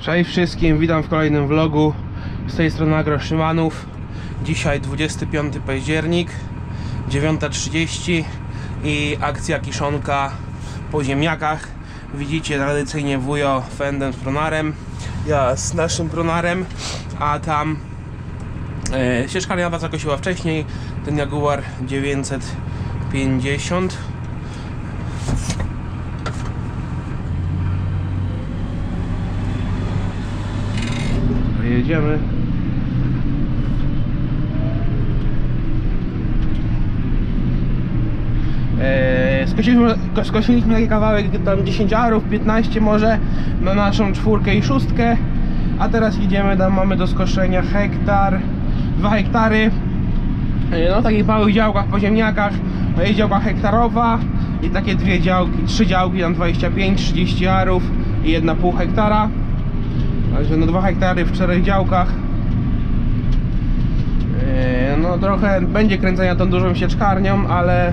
Cześć wszystkim, witam w kolejnym vlogu. Z tej strony Agro Szymanów. Dzisiaj 25 październik 9.30 i akcja kiszonka po ziemniakach. Widzicie tradycyjnie wujo fendem z pronarem Ja z naszym pronarem, a tam e, ścieżkarnia was zakosiła wcześniej. Ten Jaguar 950 Jedziemy. Eee, skosiliśmy, ko- skosiliśmy taki kawałek, tam 10 arów, 15 może, na naszą czwórkę i szóstkę. A teraz idziemy, tam mamy do skoszenia hektar, 2 hektary. Eee, No takich małych działkach po ziemniakach, no jest działka hektarowa i takie dwie działki, trzy działki, tam 25-30 arów i jedna pół hektara. Także no 2 hektary w czterech działkach. Eee, No trochę będzie kręcenia tą dużą sieczkarnią, ale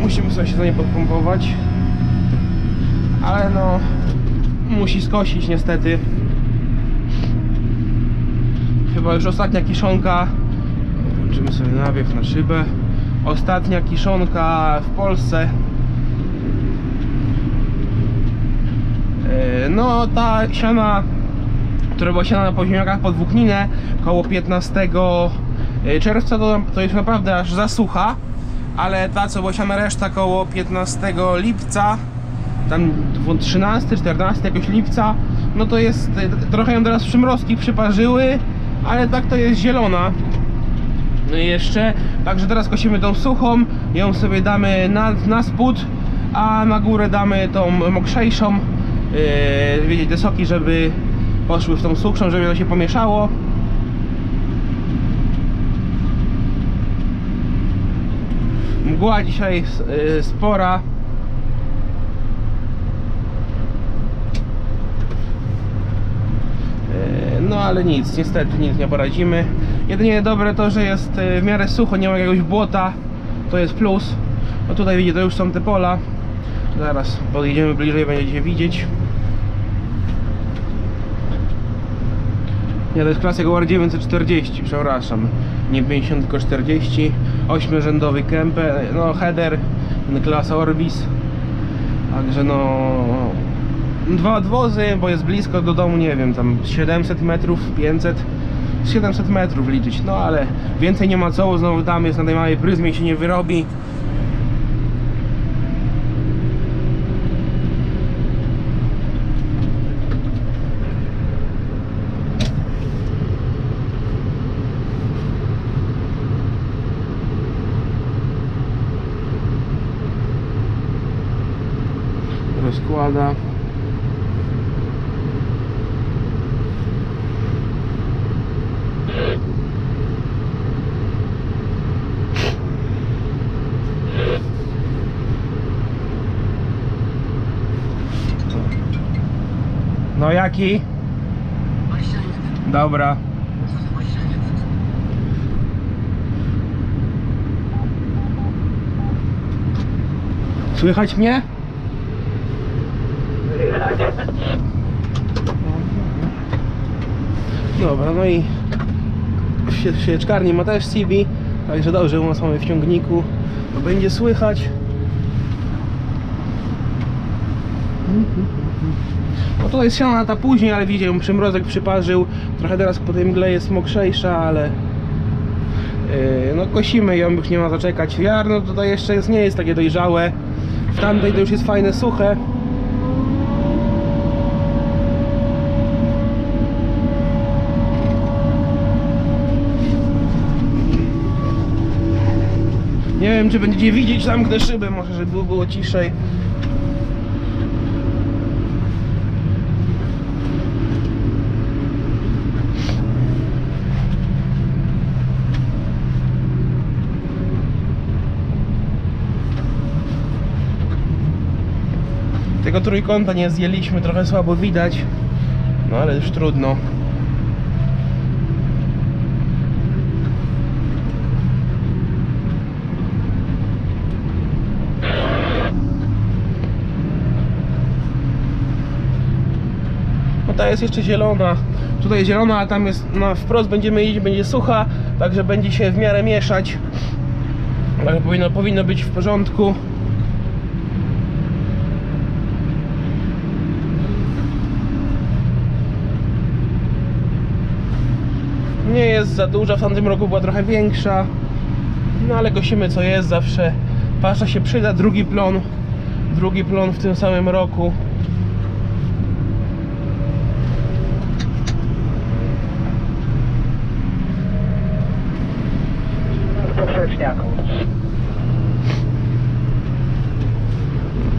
musimy sobie się za nie podpompować. Ale no musi skosić niestety. Chyba już ostatnia kiszonka. Włączymy sobie nawiew na szybę. Ostatnia kiszonka w Polsce. Eee, No ta siana która była siana po ziemniakach pod Włókninę koło 15 czerwca to, to jest naprawdę aż zasucha ale ta co była siana reszta koło 15 lipca tam 13, 14 jakoś lipca no to jest, trochę ją teraz przymrozki przyparzyły ale tak to jest zielona. No jeszcze, także teraz kosimy tą suchą ją sobie damy na, na spód a na górę damy tą mokrzejszą yy, te soki, żeby poszły w tą suchszą, żeby to się pomieszało mgła dzisiaj yy, spora Yy, No ale nic, niestety nic nie poradzimy. Jedynie dobre to, że jest yy, w miarę sucho, nie ma jakiegoś błota. To jest plus. No tutaj widzicie, to już są te pola. Zaraz podjedziemy bliżej, będziecie widzieć. Nie, to jest klasa Jaguar 940, przepraszam. Nie 50, tylko 40. Ośmiorzędowy kemper, no header, klasa Orbis. Także no dwa odwozy, bo jest blisko do domu, nie wiem, tam 700 metrów, 500, 700 metrów liczyć, no ale więcej nie ma co, znowu tam jest na tej małej pryzmie się nie wyrobi. No jaki? Dobra. Słychać mnie? Dobra, no i w sie- w sieczkarni ma też CB, także dobrze, u nas mamy w ciągniku, to będzie słychać. To jest siana ta później, ale widzicie, przymrozek przyparzył. Trochę teraz po tej mgle jest mokrzejsza, ale yy, no kosimy ją, już nie ma zaczekać. Ziarno tutaj jeszcze jest, nie jest takie dojrzałe. W tamtej to już jest fajne, suche. Nie wiem, czy będziecie widzieć, zamknę szybę, może żeby było ciszej. Tego trójkąta nie zjęliśmy, trochę słabo widać. No ale już trudno. ta jest jeszcze zielona. Tutaj jest zielona, a tam jest na wprost będziemy iść, będzie sucha, także będzie się w miarę mieszać. Także powinno, powinno być w porządku. Nie jest za duża, w tamtym roku była trochę większa. No ale kosimy co jest zawsze. Pasza się przyda, drugi plon. Drugi plon w tym samym roku.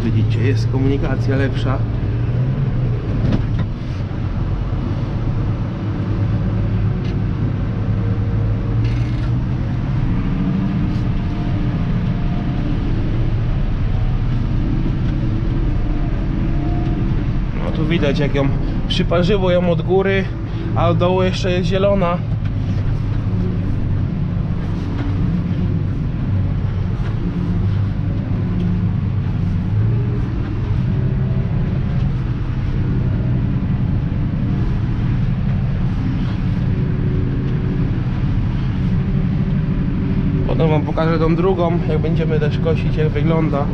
Widzicie, jest komunikacja lepsza. No tu widać jak ją przyparzyło ją od góry, a od dołu jeszcze jest zielona. Potem wam pokażę tą drugą, jak będziemy też kosić, jak wygląda.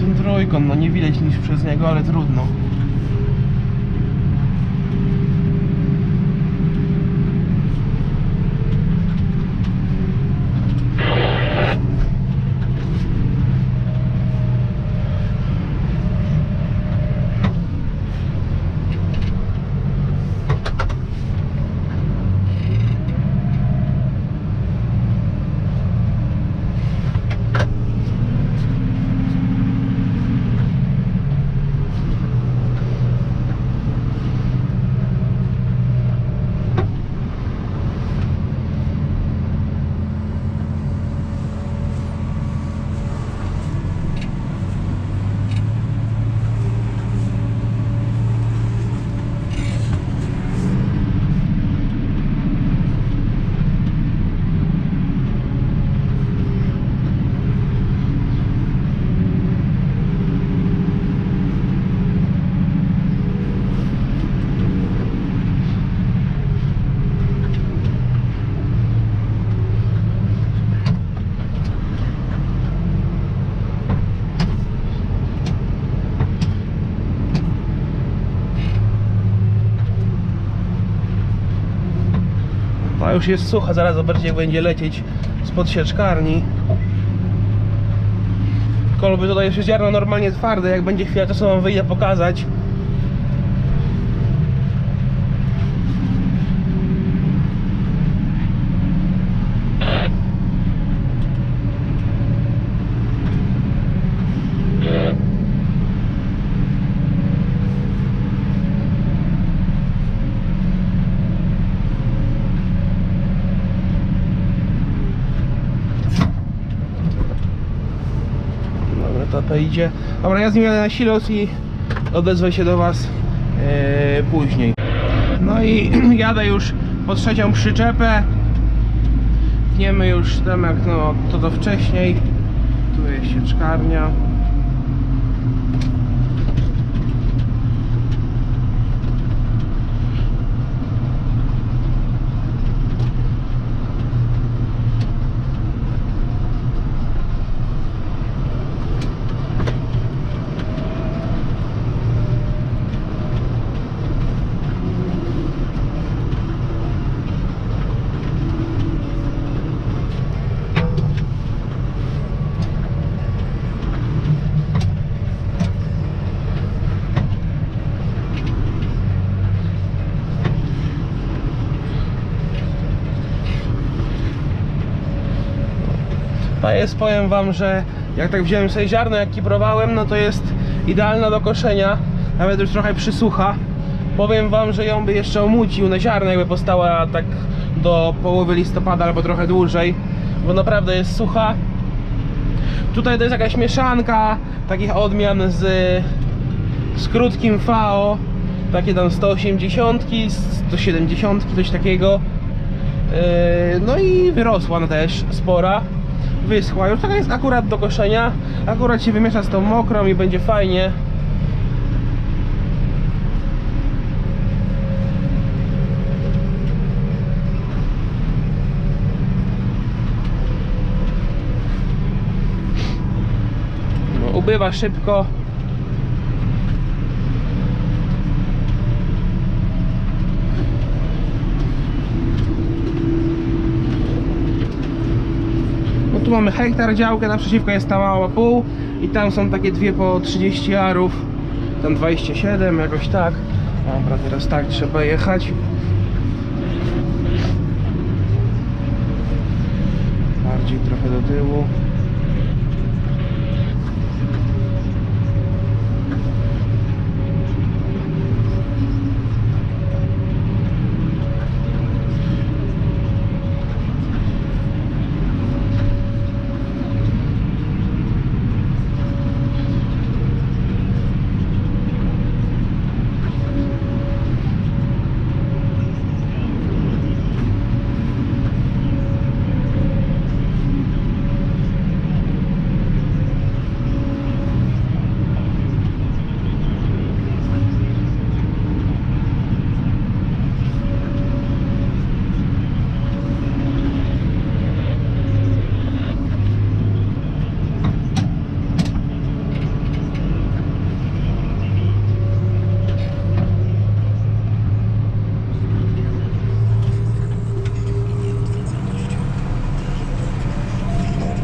Ten trójkąt, no nie widać nic przez niego, ale trudno. Ta już jest sucha, zaraz zobaczycie jak będzie lecieć spod sieczkarni. Kolby tutaj jeszcze ziarno normalnie twarde, jak będzie chwila czasu wam wyjdę pokazać. Dobra, to idzie. Dobra, ja z jadę na silos i odezwę się do Was e, później. No i jadę już po trzecią przyczepę. Tniemy już tam jak no, to to wcześniej. Tu jest sieczkarnia. Ta jest, powiem wam, że jak tak wziąłem sobie ziarno, jak kiprowałem, no to jest idealna do koszenia. Nawet już trochę przysucha. Powiem wam, że ją by jeszcze omucił na ziarno, jakby postała tak do połowy listopada albo trochę dłużej, bo naprawdę jest sucha. Tutaj to jest jakaś mieszanka takich odmian z, z krótkim VO. takie tam 180, 170, coś takiego. Yy, No i wyrosła też spora. Wyschła. Już taka jest akurat do koszenia. Akurat się wymiesza z tą mokrą i będzie fajnie. No, ubywa szybko. Mamy hektar działkę, naprzeciwko jest ta mała pół i tam są takie dwie po 30 arów, tam 27 jakoś tak. Dobra, teraz tak trzeba jechać. Bardziej trochę do tyłu.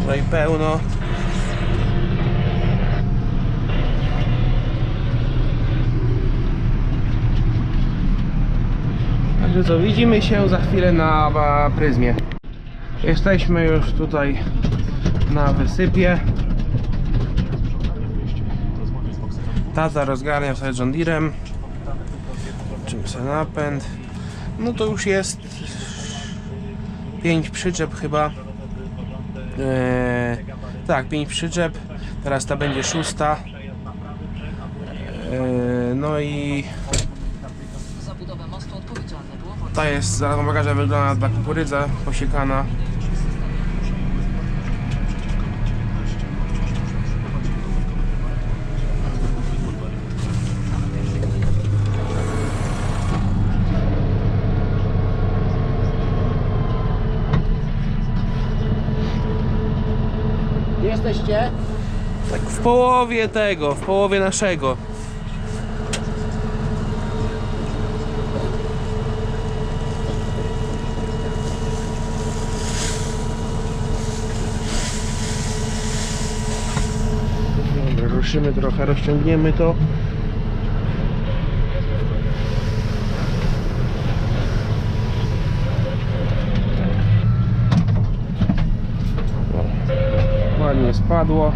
Tutaj pełno. Także co, widzimy się za chwilę na pryzmie. Jesteśmy już tutaj na wysypie. Tata rozgarnia sobie John Deerem. Czym sobie napęd. No to już jest 5 przyczep chyba. Eee, tak, 5 przyczep. Teraz ta będzie szósta. Eee, no i ta jest, zaraz wam pokażę, wygląda ta kukurydza posiekana. Jesteście? Tak w połowie tego, w połowie naszego. Dobra, ruszymy trochę, rozciągniemy to. Ładnie spadło.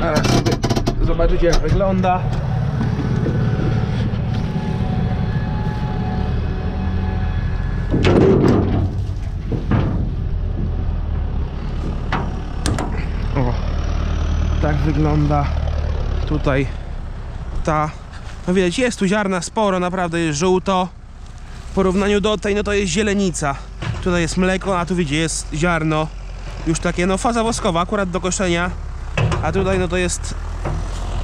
Teraz sobie zobaczycie jak wygląda. Wygląda tutaj ta. No widać, jest tu ziarna sporo, naprawdę jest żółto. W porównaniu do tej, no to jest zielenica. Tutaj jest mleko, a tu widzicie, jest ziarno. Już takie, no faza woskowa, akurat do koszenia. A tutaj no to jest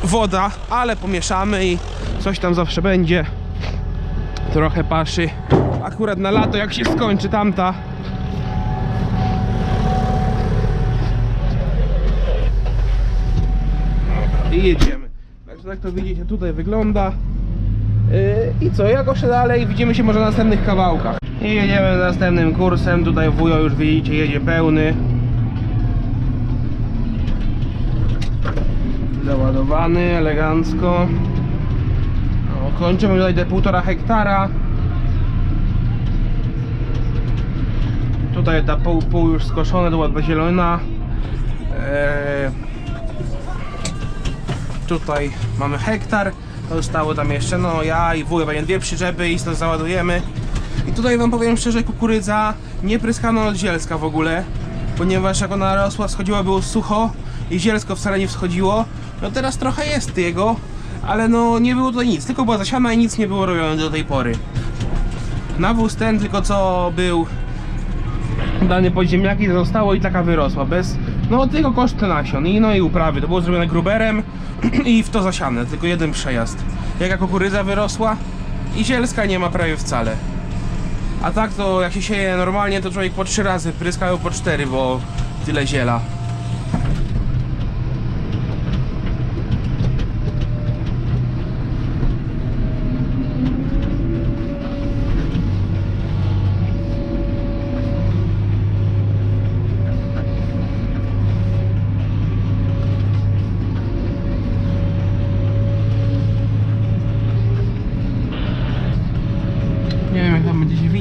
woda, ale pomieszamy i coś tam zawsze będzie. Trochę paszy. Akurat na lato, jak się skończy tamta. I jedziemy. Także tak to widzicie, tutaj wygląda. Yy, I co, jak jeszcze dalej, widzimy się może na następnych kawałkach. I jedziemy następnym kursem, tutaj wujo już widzicie, jedzie pełny. Załadowany elegancko. O, kończymy tutaj te półtora hektara. Tutaj ta pół, pół już skoszone, to ładna zielona. Eee, tutaj mamy hektar. Zostało tam jeszcze, no ja i wuj będzie dwie przyczepy i to załadujemy. I tutaj wam powiem szczerze, kukurydza nie pryskano od zielska w ogóle, ponieważ jak ona rosła, schodziła było sucho i zielsko wcale nie wschodziło. No teraz trochę jest jego, ale no nie było to nic, tylko była zasiana i nic nie było robione do tej pory. Nawóz ten tylko co był dany pod ziemniaki zostało i taka wyrosła, bez, no tylko koszty nasion i no i uprawy, to było zrobione gruberem i w to zasiane, tylko jeden przejazd. Jaka kukurydza wyrosła i zielska nie ma prawie wcale. A tak to jak się sieje normalnie to człowiek po trzy razy pryska po cztery, bo tyle ziela.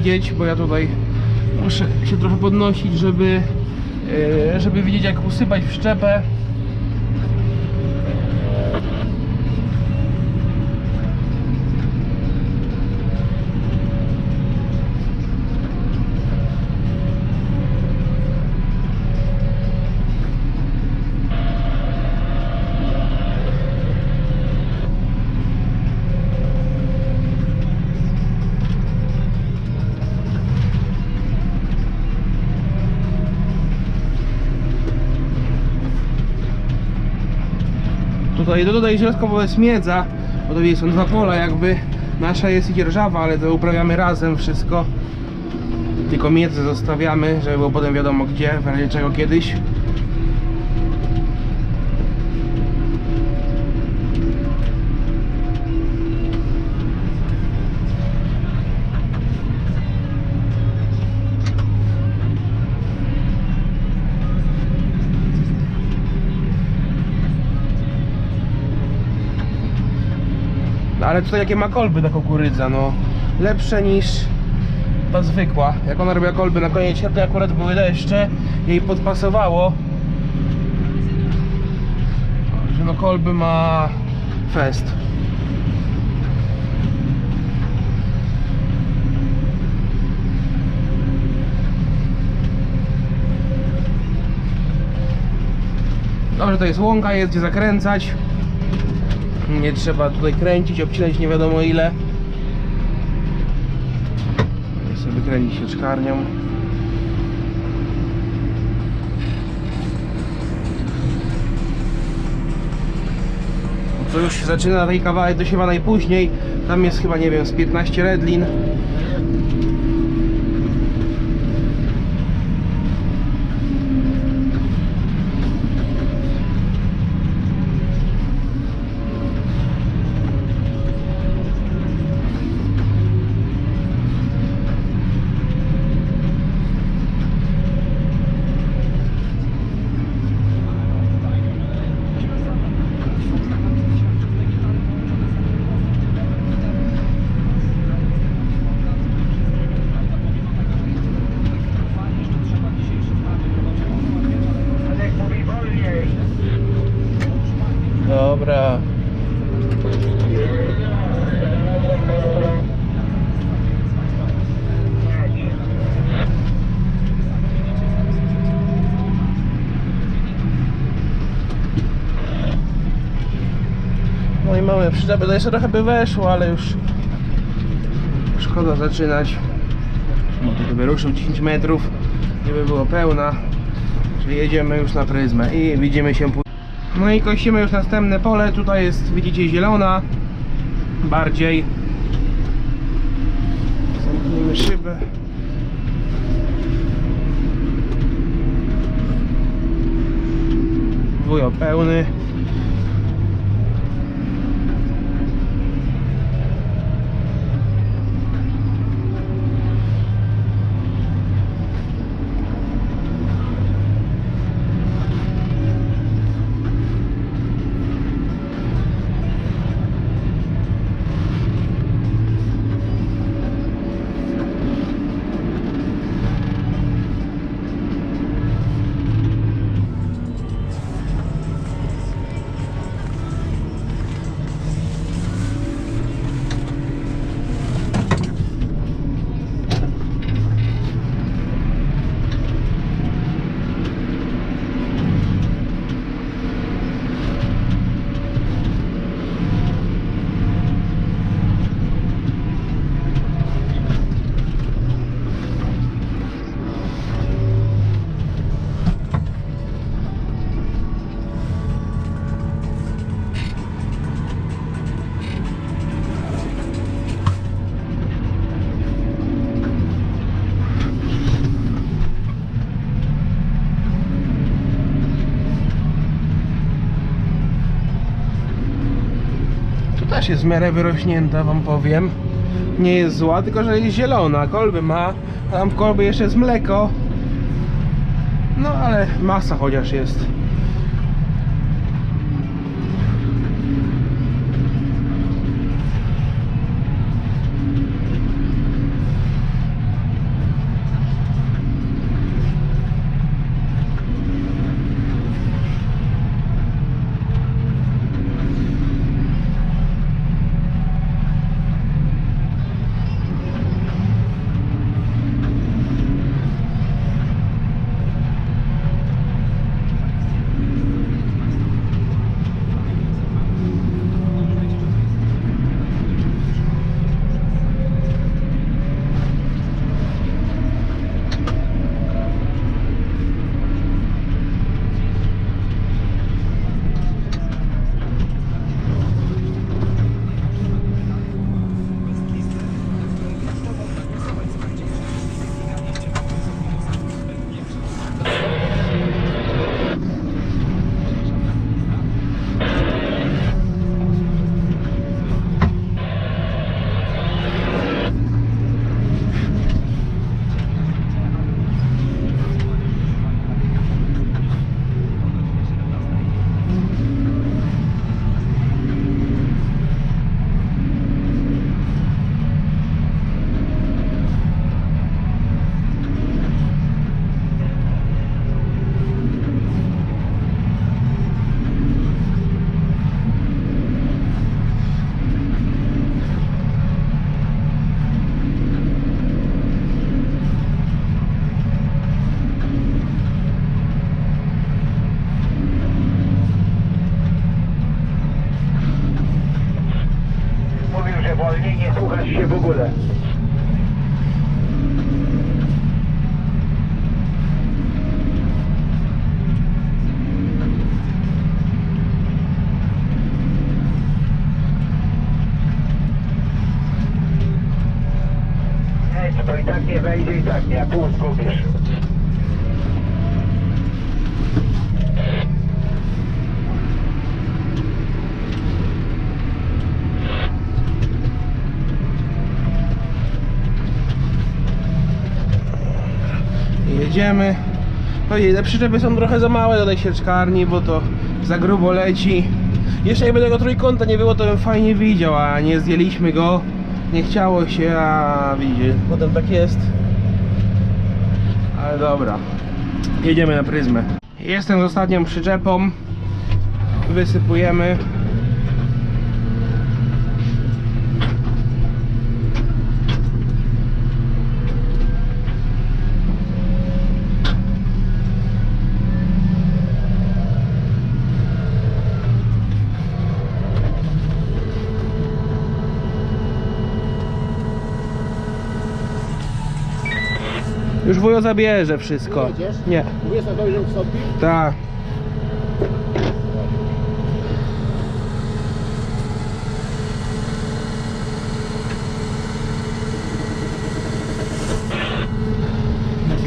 Widzieć, bo ja tutaj muszę się trochę podnosić, żeby, e, żeby widzieć jak usypać w no tutaj środkowo jest miedza, bo tutaj są dwa pola jakby. Nasza jest i dzierżawa, ale to uprawiamy razem wszystko. Tylko miedzę zostawiamy, żeby było potem wiadomo gdzie, w razie czego kiedyś. Ale tutaj jakie ma kolby ta kukurydza, no lepsze niż ta zwykła. Jak ona robiła kolby na koniec sierpnia akurat były deszcze, jej podpasowało. Że no kolby ma fest. Dobrze, to jest łąka, jest gdzie zakręcać. Nie trzeba tutaj kręcić, obcinać nie wiadomo ile. Ja sobie kręcić się czkarnią. To już się zaczyna taki kawałek dosiewa najpóźniej. Tam jest chyba, nie wiem, z 15 redlin. No przyczepę, to jeszcze trochę by weszło, ale już szkoda zaczynać. Bo to by ruszył 10 metrów, nie by było pełna. Czyli jedziemy już na pryzmę i widzimy się później. No i kościmy już następne pole. Tutaj jest, widzicie, zielona. Bardziej. Zamknijmy szybę. Wujo pełny. Też jest w miarę wyrośnięta, wam powiem. Nie jest zła, tylko że jest zielona. Kolby ma, a tam w kolbie jeszcze jest mleko. No ale masa chociaż jest. Ogóle. Jedź, to i tak nie wejdzie i tak nie, a pół zgubisz. Jedziemy. No i te przyczepy są trochę za małe do tej sieczkarni, bo to za grubo leci. Jeszcze jakby tego trójkąta nie było, to bym fajnie widział, a nie zdjęliśmy go. Nie chciało się, a widzicie, potem tak jest. Ale dobra. Jedziemy na pryzmę. Jestem z ostatnią przyczepą. Wysypujemy. Już wujo zabierze wszystko. jedziesz? Nie. Mówisz na to, że ustąpi? Tak.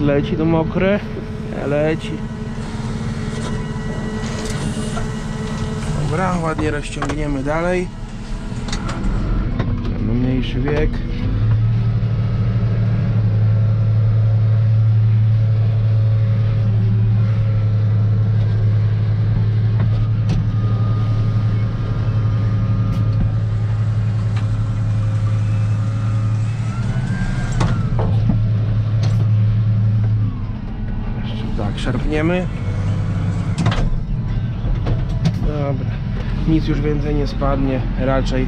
Leci to mokre. Leci. Dobra, ładnie rozciągniemy dalej. Mamy mniejszy wiek. Jeszcze szarpniemy. Dobra. Nic już więcej nie spadnie, raczej.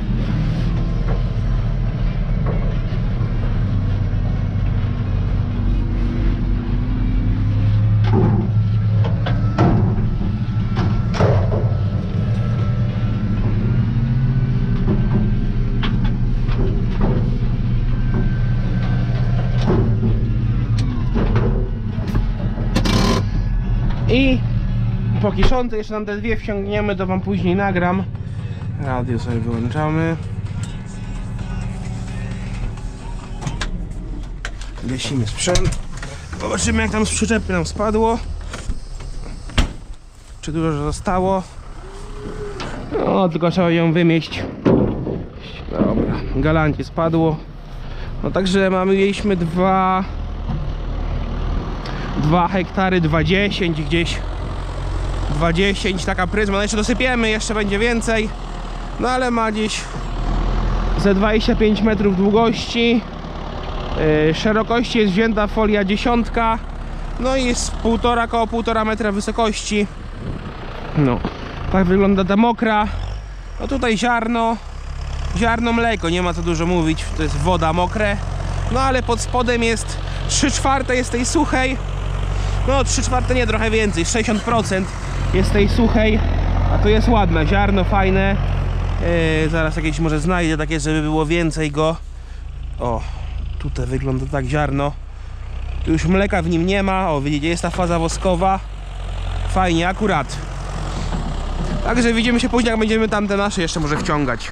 Po kiszonce jeszcze nam te dwie wciągniemy, to wam później nagram. Radio sobie wyłączamy. Gasimy sprzęt. Zobaczymy jak tam z przyczepy nam spadło. Czy dużo zostało. No, tylko trzeba ją wymieść Dobra, galancie spadło. No także mamy, mieliśmy dwa 2 hektary, 20 gdzieś 20 taka pryzma, no jeszcze dosypiemy, jeszcze będzie więcej. No ale ma gdzieś ze 25 metrów długości. Yy, szerokości jest wzięta folia dziesiątka. No i jest półtora, koło półtora metra wysokości. No, tak wygląda ta mokra. No tutaj ziarno. Ziarno mleko, nie ma co dużo mówić to jest woda mokre. No ale pod spodem jest 3 czwarte jest tej suchej. No 3 czwarte nie, trochę więcej 60% jest tej suchej a to jest ładne, ziarno fajne. Yy, zaraz jakieś może znajdę takie, żeby było więcej go. O, tutaj wygląda tak ziarno. Tu już mleka w nim nie ma, o widzicie jest ta faza woskowa. Fajnie, akurat. Także widzimy się później, jak będziemy tamte nasze jeszcze może wciągać